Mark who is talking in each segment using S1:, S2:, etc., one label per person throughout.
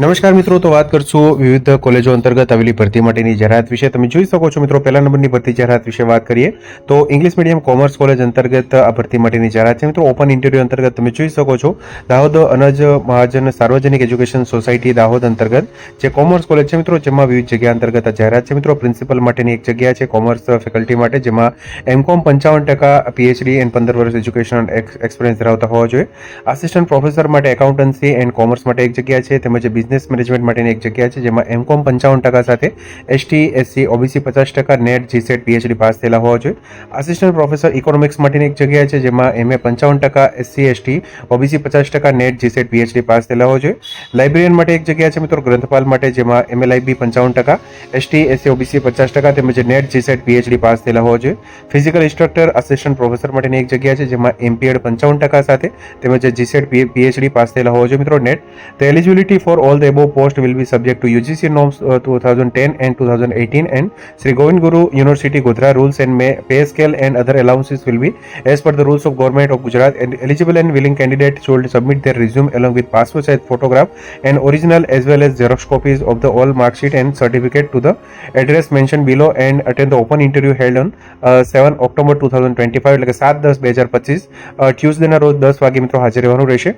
S1: નમસ્કાર મિત્રો, તો વાત કરશું વિવિધ કોલેજો અંતર્ગત આવેલી ભરતી માટેની જાહેરાત વિશે. તમે જોઈ શકો છો મિત્રો, પહેલા નંબરની ભરતી જાહેરાત વિશે વાત કરીએ. તો ઇંગ્લિશ મીડિયમ કોમર્સ કોલેજ અંતર્ગત આ ભરતી માટેની જાહેરાત છે મિત્રો. ઓપન ઇન્ટરવ્યુ અંતર્ગત તમે જોઈ શકો છો, દાહોદ અનજ મહાજન સાર્વજનિક એજ્યુકેશન સોસાયટી દાહોદ અંતર્ગત, જે કોમર્સ કોલેજ છે મિત્રો, જેમાં વિવિધ જગ્યા અંતર્ગત આ જાહેરાત છે મિત્રો. પ્રિન્સિપલ માટેની એક જગ્યા છે કોમર્સ ફેકલ્ટી માટે, જેમાં એમકોમ પંચાવન ટકા પીએચડી એન્ડ પંદર વર્ષ એજ્યુકેશન એક્સપિરિયન્સ ધરાવતા હોવા જોઈએ. આસિસ્ટન્ટ પ્રોફેસર માટે એકાઉન્ટન્સી એન્ડ કોમર્સ માટે એક જગ્યા છે, તેમજ બિઝનેસ મેનેજમેન્ટ માટેની એક જગ્યા છે, જેમાં એમકોમ પંચાવન ટકા સાથે એસટી, એસસી, ઓબીસી પચાસ ટકા, નેટ, જીસેટ, પીએચડી પાસ થયેલા હોવા જોઈએ. આસિસ્ટન્ટ પ્રોફેસર ઇકોનોમિક્સ માટેની એક જગ્યા છે, જેમાં એમએ પંચાવન ટકા, એસસી, એસટી, ઓબીસી પચાસ ટકા, નેટ, જીસેટ, પીએચડી પાસ થયેલા હોવા જોઈએ. લાઇબ્રેરિયન માટે એક જગ્યા છે મિત્રો ગ્રંથપાલ માટે, જેમાં એમએ લાઇબી પંચાવન ટકા, એસટી, એસસી, ઓબીસી પચાસ ટકા તેમજ નેટ, જીસેટ, પીએચડી પાસ થયેલા હોવા જોઈએ. ફિઝિકલ ઇન્સ્ટ્રક્ટર આસિસ્ટન્ટ પ્રોફેસર માટેની એક જગ્યા છે, જેમાં એમપીએડ પંચાવન ટકા સાથે તેમજ જીસેટ પીએચડી પાસ થયેલા હોવા જોઈએ મિત્રો NET. The eligibility for all the above post will be subject to UGC norms uh, 2010 and 2018 and Sri Govind Guru University Godhra rules and may pay scale and other allowances will be as per the rules of government of Gujarat and eligible and willing candidate should submit their resume along with passport size photograph and original as well as xerox copies of the all mark sheet and certificate to the address mentioned below and attend the open interview held on uh, 7 October two thousand twenty five એટલે કે સાત દસ બે હજાર પચીસ ટ્યુઝડેના રોજ દસ વાગે મિત્રો હાજર રહેવાનું રહેશે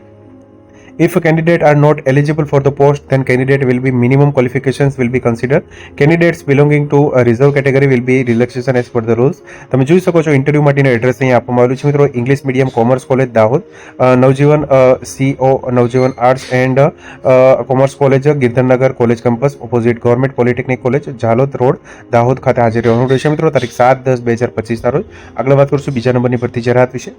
S1: If a candidate are not eligible for the post, then candidate will be minimum qualifications will be considered. Candidates belonging to a reserve category will be relaxation as per the rules. તમે જોઈ શકો છો interview માટેનું address અહીંયા આપવામાં આવ્યું છે. મિત્રો English medium commerce college Dahod Navjivan CO Navjivan arts and commerce college Girdharnagar college campus opposite government polytechnic college Jhalod road Dahod ખાતે હાજર રહેવાનું રહેશે મિત્રો તારીખ સાત દસ બે હજાર પચીસના રોજ. આગળ વાત કરશું બીજા નંબરની ભરતી જાહેરાત વિશે.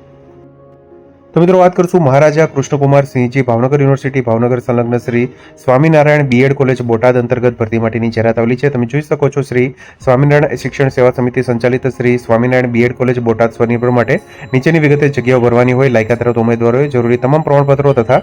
S1: તો મિત્રો વાત કરશું મહારાજા કૃષ્ણકુમાર સિંહજી ભાવનગર યુનિવર્સિટી, ભાવનગર સંલગ્ન Shri Swaminarayan B Ed college Botad અંતર્ગત ભરતી માટેની જાહેરાત આવેલી છે. તમે જોઈ શકો છો શ્રી સ્વામિનારાયણ શિક્ષણ સેવા સમિતિ સંચાલિત Shri Swaminarayan B Ed college Botad સ્વનિર્ભર માટે નીચેની વિગતે જગ્યાઓ ભરવાની હોય, લાયકાત ધરાવતા ઉમેદવારોએ જરૂરી તમામ પ્રમાણપત્રો તથા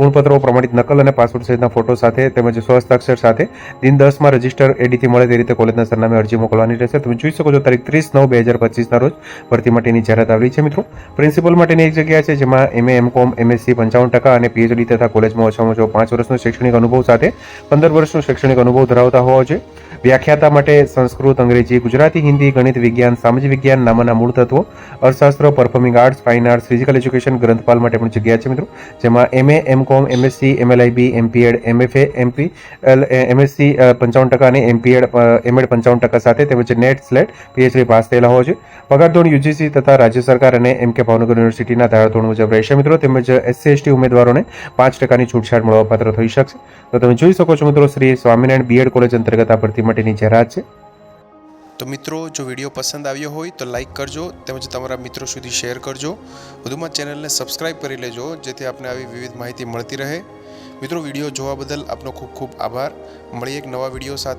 S1: ગુણપત્રો, પ્રમાણિત નકલ અને પાસપોર્ટ સહિતના ફોટો સાથે તેમજ સ્વહસ્તાક્ષર સાથે દિન દસમાં રજિસ્ટર એડીથી મળે તે રીતે કોલેજના સરનામે અરજી મોકલવાની રહેશે. તમે જોઈ શકો છો તારીખ ત્રીસ નવ બે હજાર પચીસના રોજ ભરતી માટેની જાહેરાત આવેલી છે મિત્રો. પ્રિન્સિપલ માટેની એક જગ્યા છે, જેમાં એમએ એમકોમ એમએસસી પંચાવન ટકા અને પીએચડી તથા કોલેજમાં ઓછામાં ઓછો પાંચ વર્ષનો શૈક્ષણિક અનુભવ સાથે પંદર વર્ષનો શૈક્ષણિક અનુભવ ધરાવતા હોવા જોઈએ. વ્યાખ્યાતા માટે સંસ્કૃત, અંગ્રેજી, ગુજરાતી, હિન્દી, ગણિત વિજ્ઞાન, સામાજિક વિજ્ઞાન, નામના મૂળ તત્વો, અર્થશાસ્ત્ર performing arts fine arts physical education ગ્રંથપાલ માટે પણ જગ્યા છે મિત્રો. જેમાં MA M Com MSc MLIB MPEd MFA MP L MSc પંચાવન ટકા અને એમપીએડ એમએડ પંચાવન ટકા સાથે તેમજ નેટ સ્લેટ પીએચડી પાસ થયેલા હોય છે. પગાર ધોરણ યુજીસી તથા રાજ્ય સરકાર અને એમ કે ભાવનગર યુનિવર્સિટીના ધારાધોરણ મુજબ રહેશે મિત્રો. તેમજ એસસી એસટી ઉમેદવારોને પાંચ ટકાની છૂટછાટ મળવાપાત્ર થઈ શકશે. તો તમે જોઈ શકો છો મિત્રો, શ્રી સ્વામિનારાયણ બીએડ કોલેજ અંતર્ગત આ ભરતી માટેની જાહેરાત છે.
S2: તો મિત્રો, જો વીડિયો પસંદ આવ્યો હોય તો લાઈક કરજો તેમજ તમારા મિત્રો સુધી શેર કરજો. વધુમાં ચેનલને સબસ્ક્રાઇબ કરી લેજો, જેથી આપને આવી વિવિધ માહિતી મળતી રહે. મિત્રો, વીડિયો જોવા બદલ આપનો ખૂબ ખૂબ આભાર. મળીએ એક નવા વીડિયો સાથે.